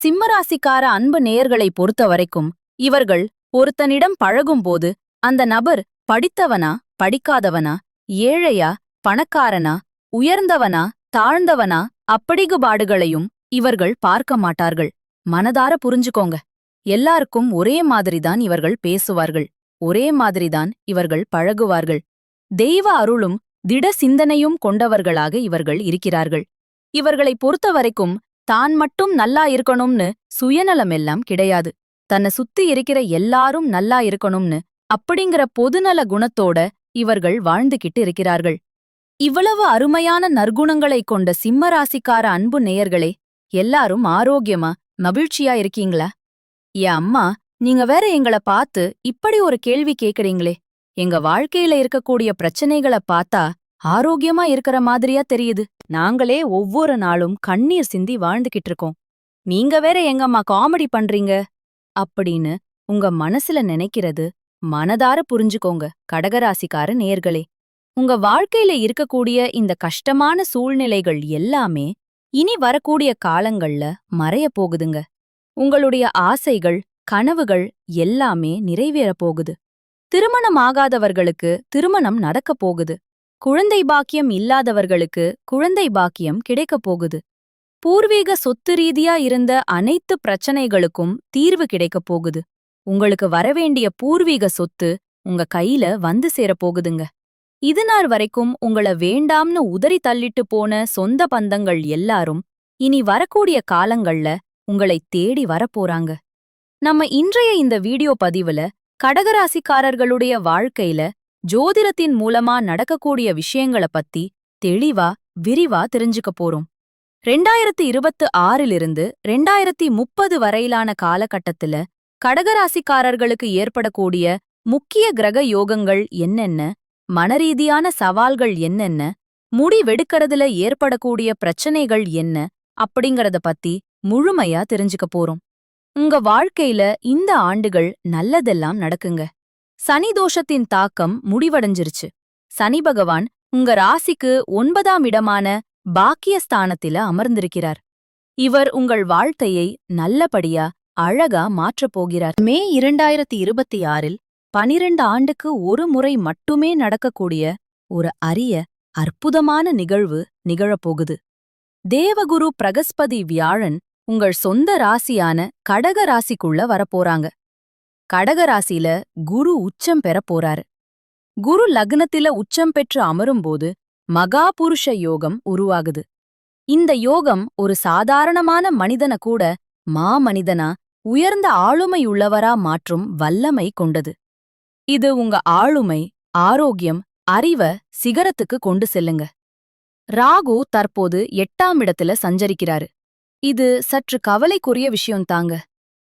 சிம்மராசிக்கார அன்பு நேயர்களை பொறுத்த வரைக்கும் இவர்கள் ஒருத்தனிடம் பழகும்போது அந்த நபர் படித்தவனா படிக்காதவனா ஏழையா பணக்காரனா உயர்ந்தவனா தாழ்ந்தவனா அப்படிகுபாடுகளையும் இவர்கள் பார்க்க மாட்டார்கள். மனதார புரிஞ்சுக்கோங்க. எல்லாருக்கும் ஒரே மாதிரிதான் இவர்கள் பேசுவார்கள். ஒரே மாதிரிதான் இவர்கள் பழகுவார்கள். தெய்வ அருளும் திட சிந்தனையும் கொண்டவர்களாக இவர்கள் இருக்கிறார்கள். இவர்களை பொறுத்தவரைக்கும் தான் மட்டும் நல்லா இருக்கணும்னு சுயநலம் எல்லாம் கிடையாது. தன்னை சுத்தி இருக்கிற எல்லாரும் நல்லா இருக்கணும்னு அப்படிங்கிற பொதுநல குணத்தோட இவர்கள் வாழ்ந்துகிட்டு இருக்கிறார்கள். இவ்வளவு அருமையான நற்குணங்களைக் கொண்ட சிம்மராசிக்கார அன்பு நேயர்களே எல்லாரும் ஆரோக்கியமா மகிழ்ச்சியா இருக்கீங்களா? என் அம்மா நீங்க வேற எங்கள பார்த்து இப்படி ஒரு கேள்வி கேக்குறீங்களே எங்க வாழ்க்கையில இருக்கக்கூடிய பிரச்சனைகளை பார்த்தா ஆரோக்கியமா இருக்கற மாதிரியா தெரியுது. நாங்களே ஒவ்வொரு நாளும் கண்ணீர் சிந்தி வாழ்ந்துகிட்டு இருக்கோம். நீங்க வேற எங்கம்மா காமெடி பண்றீங்க? அப்படின்னு உங்க மனசுல நினைக்கிறது மனதார புரிஞ்சுக்கோங்க கடகராசிக்கார நேர்களே. உங்க வாழ்க்கையில இருக்கக்கூடிய இந்த கஷ்டமான சூழ்நிலைகள் எல்லாமே இனி வரக்கூடிய காலங்கள்ல மறைய போகுதுங்க. உங்களுடைய ஆசைகள் கனவுகள் எல்லாமே நிறைவேறப் போகுது. திருமணம் ஆகாதவர்களுக்கு திருமணம் நடக்கப் போகுது. குழந்தை பாக்கியம் இல்லாதவர்களுக்கு குழந்தை பாக்கியம் கிடைக்கப் போகுது. பூர்வீக சொத்து ரீதியா இருந்த அனைத்து பிரச்சனைகளுக்கும் தீர்வு கிடைக்கப் போகுது. உங்களுக்கு வரவேண்டிய பூர்வீக சொத்து உங்க கையில வந்து சேரப்போகுதுங்க இதுநாள் வரைக்கும் உங்கள வேண்டாம்னு உதறி தள்ளிட்டு போன சொந்த பந்தங்கள் எல்லாரும் இனி வரக்கூடிய காலங்கள்ல உங்களை தேடி வரப்போறாங்க நம்ம இன்றைய இந்த வீடியோ பதிவுல கடகராசிக்காரர்களுடைய வாழ்க்கையில ஜோதிடத்தின் மூலமா நடக்கக்கூடிய விஷயங்கள பத்தி தெளிவா விரிவா தெரிஞ்சுக்க போறோம். ரெண்டாயிரத்தி இருபத்து ஆறிலிருந்து ரெண்டாயிரத்தி முப்பது வரையிலான காலகட்டத்துல கடகராசிக்காரர்களுக்கு ஏற்படக்கூடிய முக்கிய கிரக யோகங்கள் என்னென்ன? மனரீதியான சவால்கள் என்னென்ன? முடிவெடுக்கறதுல ஏற்படக்கூடிய பிரச்சனைகள் என்ன? அப்படிங்கறத பத்தி முழுமையா தெரிஞ்சுக்க போறோம். உங்க வாழ்க்கையில இந்த ஆண்டுகள் நல்லதெல்லாம் நடக்குங்க. சனி தோஷத்தின் தாக்கம் முடிவடைஞ்சிருச்சு. சனி பகவான் உங்க ராசிக்கு ஒன்பதாம் இடமான பாக்கியஸ்தானத்தில அமர்ந்திருக்கிறார். இவர் உங்கள் வாழ்க்கையை நல்லபடியா அழகா மாற்றப் போகிறார். மே இரண்டாயிரத்தி இருபத்தி ஆறில் பனிரெண்டு ஆண்டுக்கு ஒரு முறை மட்டுமே நடக்கக்கூடிய ஒரு அரிய அற்புதமான நிகழ்வு நிகழப்போகுது. தேவகுரு பிரகஸ்பதி வியாழன் உங்கள் சொந்த ராசியான கடக ராசிக்குள்ள வரப்போறாங்க. கடகராசியில குரு உச்சம் பெறப் போறாரு. குரு லக்னத்தில உச்சம் பெற்று அமரும்போது மகாபுருஷ யோகம் உருவாகுது. இந்த யோகம் ஒரு சாதாரணமான மனிதன கூட மாமனிதனா உயர்ந்த ஆளுமையுள்ளவரா மாற்றும் வல்லமை கொண்டது. இது உங்க ஆளுமை ஆரோக்கியம் அறிவ சிகரத்துக்கு கொண்டு செல்லுங்க. ராகு தற்போது எட்டாம் இடத்துல சஞ்சரிக்கிறாரு. இது சற்று கவலைக்குரிய விஷயம் தாங்க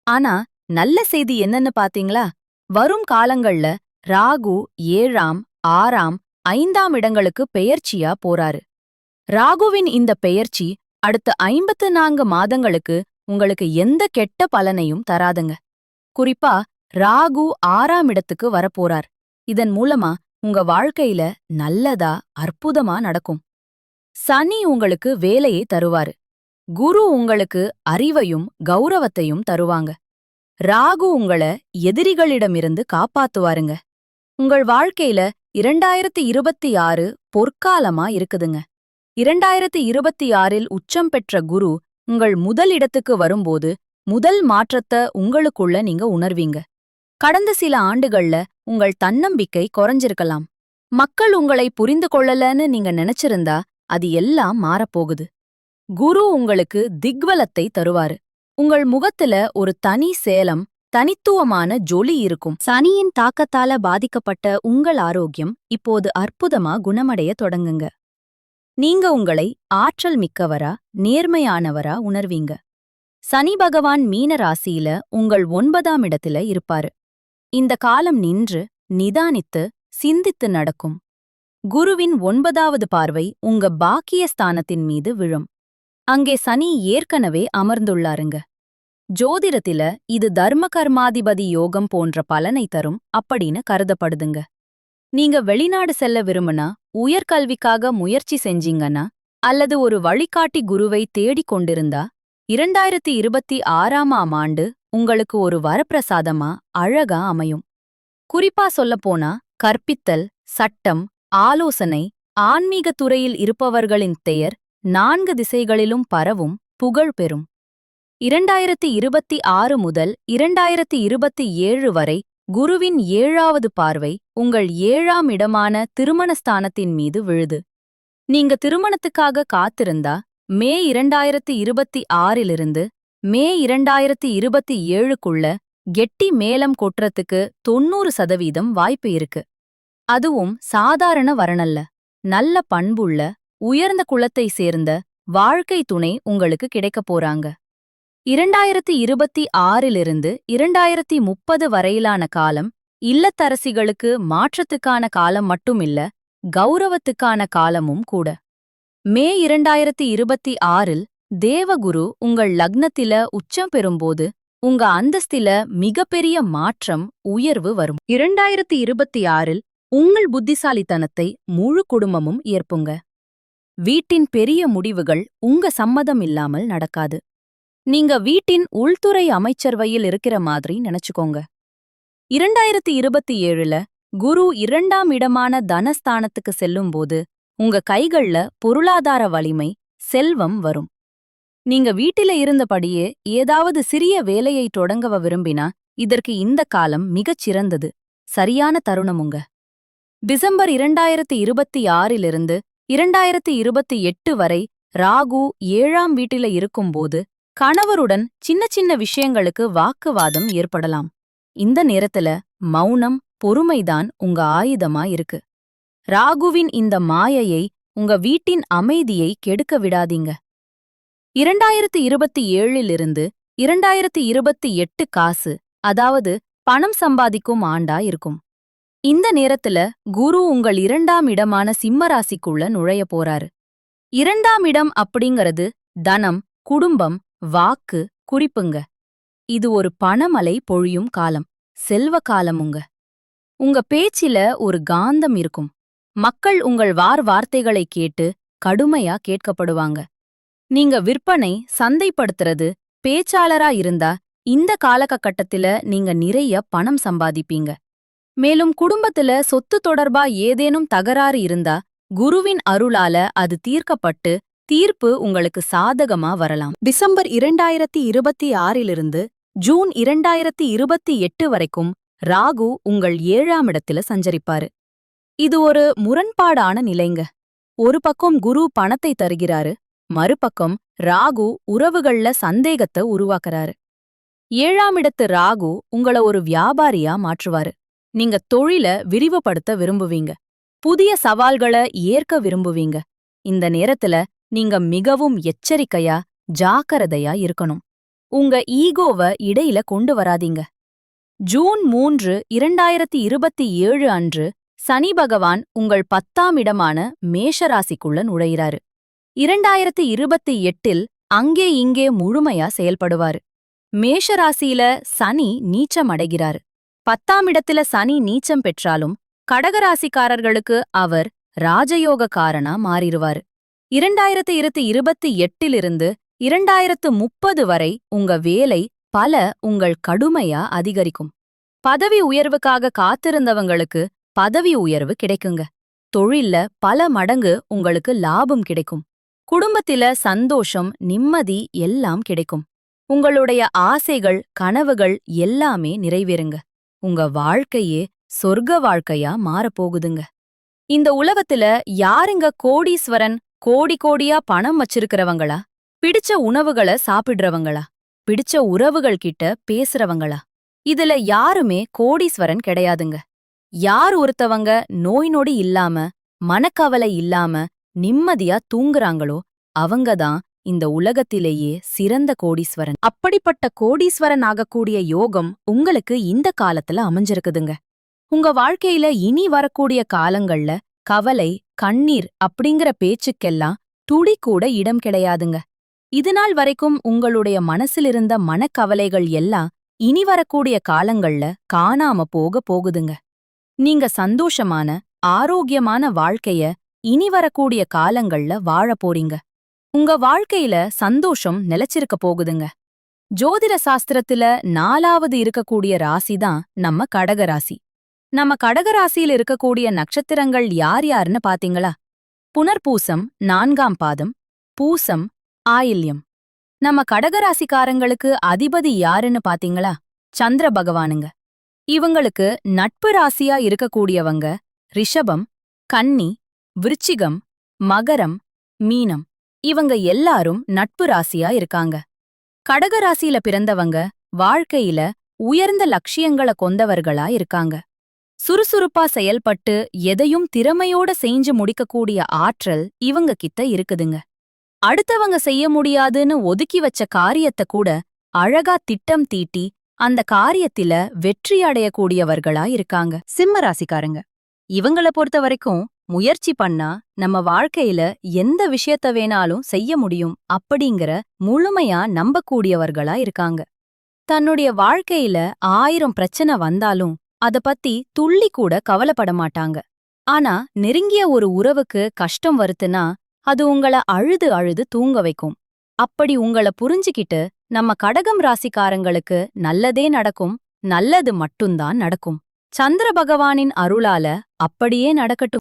ஆனா நல்ல செய்தி என்னன்னு பாத்தீங்களா? வரும் காலங்கள்ல ராகு ஏழாம் ஆறாம் ஐந்தாம் இடங்களுக்கு பெயர்ச்சியா போறாரு. ராகுவின் இந்த பெயர்ச்சி அடுத்த ஐம்பத்து நான்கு மாதங்களுக்கு உங்களுக்கு எந்த கெட்ட பலனையும் தராதுங்க. குறிப்பா ராகு ஆறாம் இடத்துக்கு வரப்போறார். இதன் மூலமா உங்க வாழ்க்கையில நல்லதா அற்புதமா நடக்கும். சனி உங்களுக்கு வேலையை தருவாரு. குரு உங்களுக்கு அறிவையும் கௌரவத்தையும் தருவாங்க. ராகு உங்கள எதிரிகளிடமிருந்து காப்பாத்துவாருங்க. உங்கள் வாழ்க்கையில இரண்டாயிரத்தி இருபத்தி ஆறு பொற்காலமா இருக்குதுங்க. இரண்டாயிரத்தி இருபத்தி ஆறில் உச்சம் பெற்ற குரு உங்கள் முதல் இடத்துக்கு வரும்போது முதல் மாற்றத்தை உங்களுக்குள்ள நீங்க உணர்வீங்க. கடந்த சில ஆண்டுகள்ல உங்கள் தன்னம்பிக்கை குறைஞ்சிருக்கலாம். மக்கள் உங்களை புரிந்து கொள்ளலன்னு நீங்க நினைச்சிருந்தா அது எல்லாம் மாறப்போகுது. குரு உங்களுக்கு திக்வலத்தை தருவாரு. உங்கள் முகத்துல ஒரு தனி சேலம் தனித்துவமான ஜொலி இருக்கும். சனியின் தாக்கத்தால பாதிக்கப்பட்ட உங்கள் ஆரோக்கியம் இப்போது அற்புதமா குணமடைய தொடங்குங்க. நீங்க உங்களை ஆற்றல் மிக்கவரா நேர்மையானவரா உணர்வீங்க. சனி பகவான் மீன ராசியில உங்கள் ஒன்பதாம் இடத்துல இருப்பாரு. இந்த காலம் நின்று நிதானித்து சிந்தித்து நடக்கும். குருவின் ஒன்பதாவது பார்வை உங்க பாக்கிய ஸ்தானத்தின் மீது விழும். அங்கே சனி ஏற்கனவே அமர்ந்துள்ளாருங்க. ஜோதிடத்தில இது தர்ம கர்மாதிபதி யோகம் போன்ற பலனை தரும் அப்படின்னு கருதப்படுதுங்க. நீங்க வெளிநாடு செல்ல விரும்புனா உயர்கல்விக்காக முயற்சி செஞ்சீங்கன்னா அல்லது ஒரு வழிகாட்டி குருவை தேடிக் கொண்டிருந்தா இரண்டாயிரத்தி இருபத்தி ஆறாமாம் ஆண்டு உங்களுக்கு ஒரு வரப்பிரசாதமா அழகா அமையும். குறிப்பா சொல்லப்போனா கற்பித்தல் சட்டம் ஆலோசனை ஆன்மீகத் துறையில் இருப்பவர்களின் பெயர் நான்கு திசைகளிலும் பரவும் புகழ் பெறும். இரண்டாயிரத்தி இருபத்தி ஆறு முதல் இரண்டாயிரத்தி இருபத்தி ஏழு வரை குருவின் ஏழாவது பார்வை உங்கள் ஏழாம் இடமான திருமணஸ்தானத்தின் மீது விழுது. நீங்க திருமணத்துக்காக காத்திருந்தா மே இரண்டாயிரத்தி இருபத்தி ஆறிலிருந்து மே இரண்டாயிரத்தி இருபத்தி ஏழுக்குள்ள கெட்டி மேலம் கொட்டுறதுக்கு தொண்ணூறு சதவீதம் வாய்ப்பு இருக்கு. அதுவும் சாதாரண வரனல்ல. நல்ல பண்புள்ள உயர்ந்த குலத்தை சேர்ந்த வாழ்க்கை துணை உங்களுக்கு கிடைக்கப் போறாங்க. இரண்டாயிரத்தி இருபத்தி ஆறிலிருந்து இரண்டாயிரத்தி முப்பது வரையிலான காலம் இல்லத்தரசிகளுக்கு மாற்றத்துக்கான காலம் மட்டுமில்ல கௌரவத்துக்கான காலமும் கூட. மே இரண்டாயிரத்தி இருபத்தி ஆறில் தேவகுரு உங்கள் லக்னத்தில உச்சம் பெறும்போது உங்க அந்தஸ்தில மிகப்பெரிய மாற்றம் உயர்வு வரும். இரண்டாயிரத்தி இருபத்தி ஆறில் உங்கள் புத்திசாலித்தனத்தை முழு குடும்பமும் ஏற்புங்க. வீட்டின் பெரிய முடிவுகள் உங்க சம்மதம் இல்லாமல் நடக்காது. நீங்க வீட்டின் உள்துறை அமைச்சர்வையில் இருக்கிற மாதிரி நினைச்சுக்கோங்க. இரண்டாயிரத்தி இருபத்தி ஏழுல குரு இரண்டாம் இடமான தனஸ்தானத்துக்கு செல்லும்போது உங்க கைகள்ல பொருளாதார வலிமை செல்வம் வரும். நீங்க வீட்டில இருந்தபடியே ஏதாவது சிறிய வேலையை தொடங்கவ விரும்பினா இதற்கு இந்த காலம் மிகச் சிறந்தது. சரியான தருணமுங்க. டிசம்பர் இரண்டாயிரத்தி இருபத்தி ஆறிலிருந்து இரண்டாயிரத்தி இருபத்தி எட்டு வரை ராகு ஏழாம் வீட்டில இருக்கும்போது கணவருடன் சின்ன சின்ன விஷயங்களுக்கு வாக்குவாதம் ஏற்படலாம். இந்த நேரத்துல மௌனம் பொறுமைதான் உங்க ஆயுதமா இருக்கு. ராகுவின் இந்த மாயையை உங்க வீட்டின் அமைதியை கெடுக்க விடாதீங்க. இரண்டாயிரத்தி இருபத்தி ஏழிலிருந்து இரண்டாயிரத்தி இருபத்தி எட்டு காசு அதாவது பணம் சம்பாதிக்கும் ஆண்டா இருக்கும். இந்த நேரத்துல குரு உங்கள் இரண்டாம் இடமான சிம்ம ராசிக்குள்ள நுழைய போறாரு. இரண்டாம் இடம் அப்படிங்கறது தனம் குடும்பம் வாக்கு குறிப்புங்க. இது ஒரு பணமலை பொழியும் காலம் செல்வ காலமுங்க. உங்க பேச்சில ஒரு காந்தம் இருக்கும். மக்கள் உங்கள் வார் வார்த்தைகளை கேட்டு கடுமையா கேட்கப்படுவாங்க. நீங்க விற்பனை சந்தைப்படுத்துறது பேச்சாளரா இருந்தா இந்த காலகட்டத்தில நீங்க நிறைய பணம் சம்பாதிப்பீங்க. மேலும் குடும்பத்துல சொத்து தொடர்பா ஏதேனும் தகராறு இருந்தா குருவின் அருளால அது தீர்க்கப்பட்டு தீர்ப்பு உங்களுக்கு சாதகமா வரலாம். டிசம்பர் இரண்டாயிரத்தி இருபத்தி ஆறிலிருந்து ஜூன் இரண்டாயிரத்தி இருபத்தி எட்டு வரைக்கும் ராகு உங்கள் ஏழாம் இடத்துல சஞ்சரிப்பாரு. இது ஒரு முரண்பாடான நிலைங்க. ஒரு பக்கம் குரு பணத்தை தருகிறாரு மறுபக்கம் ராகு உறவுகள்ல சந்தேகத்தை உருவாக்குறாரு. ஏழாம் இடத்து ராகு உங்கள ஒரு வியாபாரியா மாற்றுவாரு. நீங்க தொழில விரிவுபடுத்த விரும்புவீங்க. புதிய சவால்களை ஏற்க விரும்புவீங்க. இந்த நேரத்துல நீங்க மிகவும் எச்சரிக்கையா ஜாக்கிரதையா இருக்கணும். உங்க ஈகோவ இடையில கொண்டு வராதீங்க. ஜூன் மூன்று இரண்டாயிரத்தி இருபத்தி ஏழு அன்று சனி பகவான் உங்கள் பத்தாம் இடமான மேஷராசிக்குள்ள நுழையிறாரு. இரண்டாயிரத்தி இருபத்தி எட்டில் அங்கே இங்கே முழுமையா செயல்படுவாரு. மேஷராசியில சனி நீச்சமடைகிறாரு. பத்தாம் இடத்துல சனி நீச்சம் பெற்றாலும் கடகராசிக்காரர்களுக்கு அவர் ராஜயோகக்காரனா மாறிடுவார். இரண்டாயிரத்து இருபத்தி இருபத்தி எட்டிலிருந்து இரண்டாயிரத்து முப்பது வரை உங்க வேலை பல உங்கள் கடுமையா அதிகரிக்கும். பதவி உயர்வுக்காக காத்திருந்தவங்களுக்கு பதவி உயர்வு கிடைக்குங்க. தொழில்ல பல மடங்கு உங்களுக்கு லாபம் கிடைக்கும். குடும்பத்தில சந்தோஷம் நிம்மதி எல்லாம் கிடைக்கும். உங்களுடைய ஆசைகள் கனவுகள் எல்லாமே நிறைவேறுங்க. உங்க வாழ்க்கையே சொர்க்க வாழ்க்கையா மாறப்போகுதுங்க இந்த உலகத்துல யாருங்க கோடீஸ்வரன் கோடி கோடியா பணம் வச்சிருக்கிறவங்களா? பிடிச்ச உணவுகள சாப்பிடுறவங்களா? பிடிச்ச உறவுகள் கிட்ட பேசுறவங்களா? இதுல யாருமே கோடீஸ்வரன் கிடையாதுங்க. யார் ஒருத்தவங்க நோய் நொடி இல்லாம மனக்கவலை இல்லாம நிம்மதியா தூங்குறாங்களோ அவங்கதான் இந்த உலகத்திலேயே சிறந்த கோடீஸ்வரன். அப்படிப்பட்ட கோடீஸ்வரன் ஆகக்கூடிய யோகம் உங்களுக்கு இந்த காலத்துல அமைஞ்சிருக்குதுங்க. உங்க வாழ்க்கையில இனி வரக்கூடிய காலங்கள்ல கவலை கண்ணீர் அப்படிங்கிற பேச்சுக்கெல்லாம் துளி கூட இடம் கிடையாதுங்க. இதுநாள் வரைக்கும் உங்களுடைய மனசிலிருந்த மனக்கவலைகள் எல்லாம் இனி வரக்கூடிய காலங்கள்ல காணாம போக போகுதுங்க. நீங்க சந்தோஷமான ஆரோக்கியமான வாழ்க்கைய இனி வரக்கூடிய காலங்கள்ல வாழப் போறீங்க. உங்க வாழ்க்கையில சந்தோஷம் நிலைச்சிருக்க போகுதுங்க. ஜோதிட சாஸ்திரத்துல நாலாவது இருக்கக்கூடிய ராசி தான் நம்ம கடக ராசி. நம்ம கடக ராசியில இருக்கக்கூடிய நட்சத்திரங்கள் யார் யாருன்னு பாத்தீங்களா? புனர்பூசம் நான்காம் பாதம் பூசம் ஆயில்யம். நம்ம கடகராசிக்காரங்களுக்கு அதிபதி யாருன்னு பாத்தீங்களா? சந்திர பகவானுங்க. இவங்களுக்கு நட்பு ராசியா இருக்கக்கூடியவங்க ரிஷபம் கன்னி விருச்சிகம் மகரம் மீனம். இவங்க எல்லாரும் நட்பு ராசியா இருக்காங்க. கடக ராசியில பிறந்தவங்க வாழ்க்கையில உயர்ந்த லட்சியங்கள கொண்டவர்களா இருக்காங்க. சுறுசுறுப்பா செயல்பட்டு எதையும் திறமையோட செஞ்சு முடிக்கக்கூடிய ஆற்றல் இவங்க கிட்ட இருக்குதுங்க. அடுத்தவங்க செய்ய முடியாதுன்னு ஒதுக்கி வச்ச காரியத்த கூட அழகா திட்டம் தீட்டி அந்த காரியத்தில வெற்றி அடையக்கூடியவர்களா இருக்காங்க. சிம்ம ராசிக்காரங்க. இவங்கள பொறுத்த வரைக்கும் முயற்சி பண்ணா நம்ம வாழ்க்கையில எந்த விஷயத்த வேணாலும் செய்ய முடியும் அப்படிங்கிற முழுமையா நம்பக்கூடியவர்களா இருக்காங்க. தன்னுடைய வாழ்க்கையில ஆயிரம் பிரச்சனை வந்தாலும் அத பத்தி துள்ளி கூட கவலைப்பட மாட்டாங்க. ஆனா நெருங்கிய ஒரு உறவுக்கு கஷ்டம் வருத்துனா அது உங்கள அழுது அழுது தூங்க வைக்கும். அப்படி உங்கள புரிஞ்சுக்கிட்டு நம்ம கடகம் ராசிக்காரங்களுக்கு நல்லதே நடக்கும் நல்லது மட்டும்தான் நடக்கும். சந்திர பகவானின் அருளால அப்படியே நடக்கட்டும்.